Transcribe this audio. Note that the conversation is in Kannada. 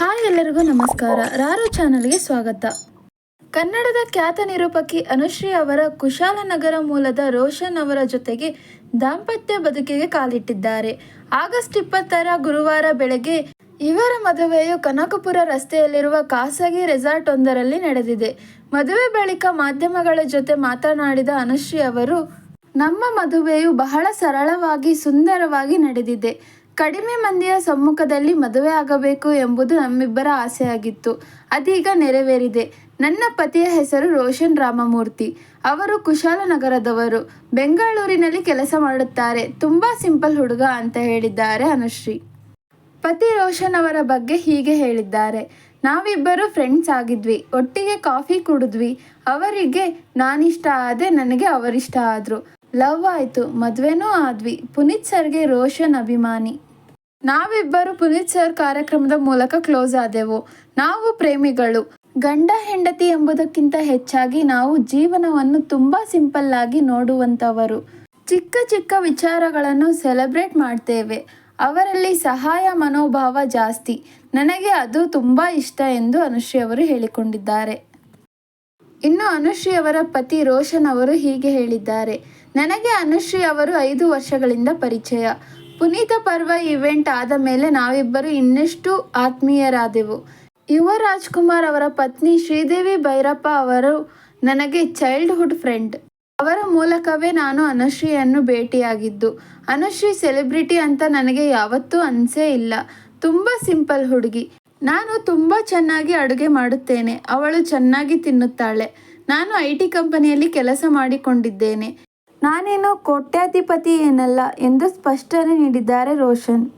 ಹಾಯ್ ಎಲ್ಲರಿಗೂ ನಮಸ್ಕಾರ. ರಾರು ಚಾನಲ್ಗೆ ಸ್ವಾಗತ. ಕನ್ನಡದ ಖ್ಯಾತ ನಿರೂಪಕಿ ಅನುಶ್ರೀ ಅವರ ಕುಶಾಲನಗರ ಮೂಲದ ರೋಷನ್ ಅವರ ಜೊತೆಗೆ ದಾಂಪತ್ಯ ಬದುಕಿಗೆ ಕಾಲಿಟ್ಟಿದ್ದಾರೆ. ಆಗಸ್ಟ್ ಇಪ್ಪತ್ತರ ಗುರುವಾರ ಬೆಳಗ್ಗೆ ಇವರ ಮದುವೆಯು ಕನಕಪುರ ರಸ್ತೆಯಲ್ಲಿರುವ ಖಾಸಗಿ ರೆಸಾರ್ಟ್ ಒಂದರಲ್ಲಿ ನಡೆದಿದೆ. ಮದುವೆ ಬಳಿಕ ಮಾಧ್ಯಮಗಳ ಜೊತೆ ಮಾತನಾಡಿದ ಅನುಶ್ರೀ ಅವರು, ನಮ್ಮ ಮದುವೆಯು ಬಹಳ ಸರಳವಾಗಿ ಸುಂದರವಾಗಿ ನಡೆದಿದೆ. ಕಡಿಮೆ ಮಂದಿಯ ಸಮ್ಮುಖದಲ್ಲಿ ಮದುವೆ ಆಗಬೇಕು ಎಂಬುದು ನಮ್ಮಿಬ್ಬರ ಆಸೆಯಾಗಿತ್ತು. ಅದೀಗ ನೆರವೇರಿದೆ. ನನ್ನ ಪತಿಯ ಹೆಸರು ರೋಷನ್ ರಾಮಮೂರ್ತಿ. ಅವರು ಕುಶಾಲನಗರದವರು ಬೆಂಗಳೂರಿನಲ್ಲಿ ಕೆಲಸ ಮಾಡುತ್ತಾರೆ. ತುಂಬಾ ಸಿಂಪಲ್ ಹುಡುಗ ಅಂತ ಹೇಳಿದ್ದಾರೆ ಅನುಶ್ರೀ. ಪತಿ ರೋಷನ್ ಅವರ ಬಗ್ಗೆ ಹೀಗೆ ಹೇಳಿದ್ದಾರೆ. ನಾವಿಬ್ಬರು ಫ್ರೆಂಡ್ಸ್ ಆಗಿದ್ವಿ. ಒಟ್ಟಿಗೆ ಕಾಫಿ ಕುಡಿದ್ವಿ. ಅವರಿಗೆ ನಾನಿಷ್ಟ ಆದೆ ನನಗೆ ಅವರಿಷ್ಟ ಆದ್ರು. ಲವ್ ಆಯಿತು, ಮದುವೆನೂ ಆದ್ವಿ. ಪುನೀತ್ ಸರ್ಗೆ ರೋಷನ್ ಅಭಿಮಾನಿ. ನಾವಿಬ್ಬರು ಪುನೀತ್ ಸರ್ ಕಾರ್ಯಕ್ರಮದ ಮೂಲಕ ಕ್ಲೋಸ್ ಆದೆವು. ನಾವು ಪ್ರೇಮಿಗಳು. ಗಂಡ ಹೆಂಡತಿ ಎಂಬುದಕ್ಕಿಂತ ಹೆಚ್ಚಾಗಿ ನಾವು ಜೀವನವನ್ನು ತುಂಬಾ ಸಿಂಪಲ್ ಆಗಿ ನೋಡುವಂತವರು ಚಿಕ್ಕ ಚಿಕ್ಕ ವಿಚಾರಗಳನ್ನು ಸೆಲೆಬ್ರೇಟ್ ಮಾಡ್ತೇವೆ. ಅವರಲ್ಲಿ ಸಹಾಯ ಮನೋಭಾವ ಜಾಸ್ತಿ. ನನಗೆ ಅದು ತುಂಬಾ ಇಷ್ಟ ಎಂದು ಅನುಶ್ರೀ ಅವರು ಹೇಳಿಕೊಂಡಿದ್ದಾರೆ. ಇನ್ನು ಅನುಶ್ರೀ ಅವರ ಪತಿ ರೋಷನ್ ಅವರು ಹೀಗೆ ಹೇಳಿದ್ದಾರೆ. ನನಗೆ ಅನುಶ್ರೀ ಅವರು ಐದು ವರ್ಷಗಳಿಂದ ಪರಿಚಯ. ಪುನೀತ ಪರ್ವ ಇವೆಂಟ್ ಆದ ಮೇಲೆ ನಾವಿಬ್ಬರು ಇನ್ನಷ್ಟು ಆತ್ಮೀಯರಾದೆವು. ಯುವ ರಾಜ್ಕುಮಾರ್ ಅವರ ಪತ್ನಿ ಶ್ರೀದೇವಿ ಭೈರಪ್ಪ ಅವರು ನನಗೆ ಚೈಲ್ಡ್ಹುಡ್ ಫ್ರೆಂಡ್ ಅವರ ಮೂಲಕವೇ ನಾನು ಅನುಶ್ರೀಯನ್ನು ಭೇಟಿಯಾಗಿದ್ದು. ಅನುಶ್ರೀ ಸೆಲೆಬ್ರಿಟಿ ಅಂತ ನನಗೆ ಯಾವತ್ತೂ ಅನಿಸೇ ಇಲ್ಲ. ತುಂಬ ಸಿಂಪಲ್ ಹುಡುಗಿ. ನಾನು ತುಂಬ ಚೆನ್ನಾಗಿ ಅಡುಗೆ ಮಾಡುತ್ತೇನೆ. ಅವಳು ಚೆನ್ನಾಗಿ ತಿನ್ನುತ್ತಾಳೆ. ನಾನು ಐ ಟಿ ಕಂಪನಿಯಲ್ಲಿ ಕೆಲಸ ಮಾಡಿಕೊಂಡಿದ್ದೇನೆ. ನಾನೇನು ಕೋಟ್ಯಾಧಿಪತಿ ಏನಲ್ಲ ಎಂದು ಸ್ಪಷ್ಟನೆ ನೀಡಿದ್ದಾರೆ ರೋಷನ್.